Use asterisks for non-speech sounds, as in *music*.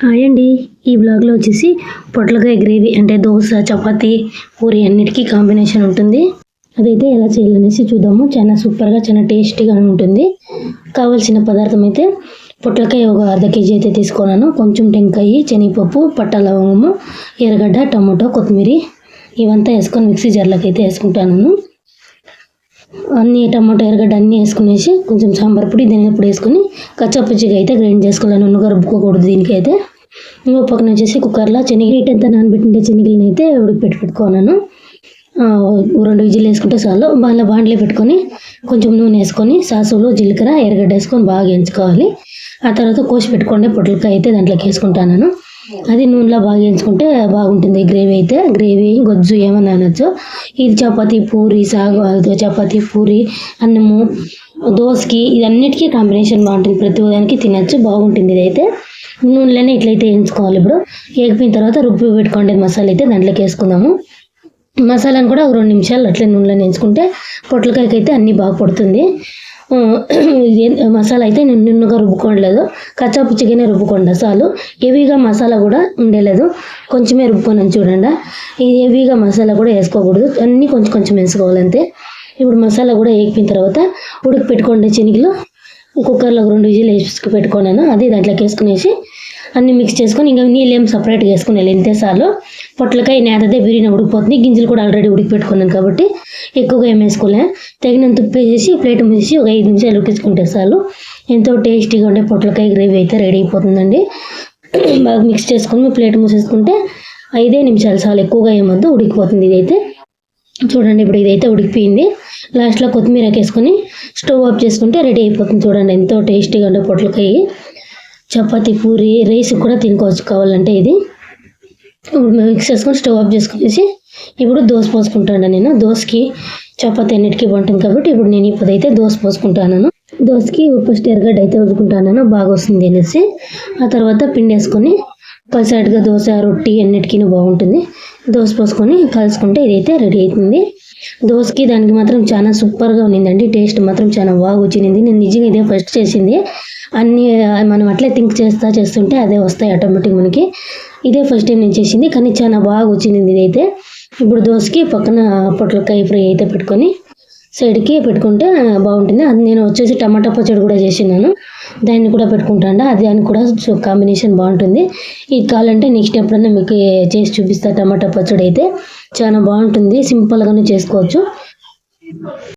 Hi అండి. ఈ బ్లాగ్లో వచ్చేసి పొట్లకాయ గ్రేవీ అంటే దోశ చపాతి పూరి అన్నిటికీ కాంబినేషన్ ఉంటుంది. అదైతే ఎలా చేయాలనేసి చూద్దాము. చాలా సూపర్గా చాలా టేస్టీగా ఉంటుంది. కావాల్సిన పదార్థం అయితే పొట్లకాయ ఒక అర్ధ కేజీ అయితే తీసుకున్నాను. కొంచెం టెంకాయ శనగపప్పు పట్ట లవంగము ఎర్రగడ్డ టమాటో కొత్తిమీర ఇవంతా వేసుకొని మిక్సీ జార్లోకి అయితే వేసుకుంటాను. అన్ని టమాటో ఎర్రగడ్డ అన్నీ వేసుకునేసి కొంచెం సాంబార్ పొడి ధనియాల పొడి వేసుకుని కచ్చాపచ్చిగా అయితే గ్రైండ్ చేసుకోవాలి. నున్నగా రుబ్బుకోకూడదు దీనికైతే ఇంకో పక్కన వచ్చేసి కుక్కర్లో శనగ హీట్ అంతా నానబెట్టింటే శనగలను అయితే ఉడికి పెట్టుకున్నాను రెండు విజిల్ వేసుకుంటే చాలు. మళ్ళీ బాండ్లే పెట్టుకొని కొంచెం నూనె వేసుకొని సాసులు జీలకర్ర ఎర్రగడ్డ వేసుకొని బాగా ఎంచుకోవాలి ఆ తర్వాత కోసి పెట్టుకోండి. పొట్లకాయ అయితే దాంట్లోకి వేసుకుంటాను అది నూనెలో బాగా వేయించుకుంటే బాగుంటుంది. గ్రేవీ అయితే గ్రేవీ గొజ్జు ఏమన్నా అనొచ్చు. ఇది చపాతీ పూరి సాగు చపాతి చపాతీ పూరి అన్నము దోసకి ఇదన్నిటికీ కాంబినేషన్ బాగుంటుంది. ప్రతి దానికి తినచ్చు బాగుంటుంది ఇదైతే. నూనెలోనే ఇట్లయితే వేయించుకోవాలి ఇప్పుడు. వేగిపోయిన తర్వాత రుబ్బి పెట్టుకోండి మసాలా అయితే దాంట్లోకి వేసుకుందాము. మసాలాను కూడా ఒక రెండు నిమిషాలు అట్లే నూనెలో వేయించుకుంటే పొట్లకాయకి అయితే అన్నీ బాగా పడుతుంది. మసాలా అయితే నేను నిన్నగా రుబ్బుకోలేదు కచ్చా చికెనే రుబ్బుకోండి చాలు. హెవీగా మసాలా కూడా ఉండలేదు. కొంచెమే రుబ్బుకొని చూడండి. ఇది హెవీగా మసాలా కూడా వేసుకోకూడదు. అన్నీ కొంచెం కొంచెం వేసుకోవాలంతే ఇప్పుడు మసాలా కూడా వేగిపోయిన తర్వాత ఉడికి పెట్టుకోండి శనగలు కుక్కర్లో రెండు విజిల్ వేసుకు పెట్టుకున్నాను. అది దాంట్లోకి వేసుకునేసి అన్నీ మిక్స్ చేసుకొని ఇంకా నీళ్ళు ఏం సపరేట్గా వేసుకుని ఇంతే చాలు పొట్లకాయ నేతదే బిర్యానీ ఉడికిపోతుంది. గింజలు కూడా ఆల్రెడీ ఉడికిపెట్టుకున్నాను కాబట్టి ఎక్కువగా ఏం వేసుకోలే. తగినంత ఉప్పు వేసేసి ప్లేట్ మూసేసి ఒక ఐదు నిమిషాలు ఉడికించుకుంటే చాలు. ఎంతో టేస్టీగా ఉండే పొట్లకాయ గ్రేవీ అయితే రెడీ అయిపోతుందండి. *clears throat* బాగా మిక్స్ చేసుకొని ప్లేట్ మూసేసుకుంటే ఐదే నిమిషాలు చాలు ఎక్కువగా ఏమొద్దు ఉడికిపోతుంది ఇదైతే. చూడండి ఇప్పుడు ఇదైతే ఉడికిపోయింది. లాస్ట్లో కొత్తిమీర వేసుకొని స్టవ్ ఆఫ్ చేసుకుంటే రెడీ అయిపోతుంది. చూడండి ఎంతో టేస్టీగా ఉండే పొట్లకాయ. చపాతీ పూరి రైస్ కూడా తినుకోవచ్చు కావాలంటే ఇది. ఇప్పుడు మిక్స్ చేసుకొని స్టవ్ ఆఫ్ చేసుకునేసి ఇప్పుడు దోశ పోసుకుంటాను నేను. దోశకి చపాతీ అన్నిటికీ బాగుంటుంది కాబట్టి ఇప్పుడు నేను ఇప్పుడు అయితే దోశ పోసుకుంటాను దోశకి ఫస్ట్ ఎరగడ్డ అయితే వదుకుంటాను బాగా వస్తుంది అనేసి. ఆ తర్వాత పిండి వేసుకొని పల్సాటుగా దోశ రొట్టి అన్నిటికీ బాగుంటుంది. దోశ పోసుకొని కలుసుకుంటే ఇదైతే రెడీ అవుతుంది. దోశకి దానికి మాత్రం చాలా సూపర్గా ఉన్నిందండి. టేస్ట్ మాత్రం చాలా బాగా వచ్చింది. నేను నిజంగా ఇదే ఫస్ట్ చేసింది. అన్నీ మనం అట్లే థింక్ చేస్తా చేస్తుంటే అదే వస్తాయి ఆటోమేటిక్ మనకి. ఇదే ఫస్ట్ టైం నేను చేసింది కానీ చాలా బాగా వచ్చింది ఇదైతే. ఇప్పుడు దోశకి పక్కన పొట్లకాయ ఫ్రై అయితే పెట్టుకొని సైడ్కి పెట్టుకుంటే బాగుంటుంది. అది నేను వచ్చేసి టమాటా పచ్చడి కూడా చేసినాను. దాన్ని కూడా పెట్టుకుంటాను అది అని కూడా కాంబినేషన్ బాగుంటుంది. ఇది కావాలంటే నెక్స్ట్ ఎప్పుడన్నా మీకు చేసి చూపిస్తా టమాటా పచ్చడి అయితే. చాలా బాగుంటుంది సింపుల్గానే చేసుకోవచ్చు.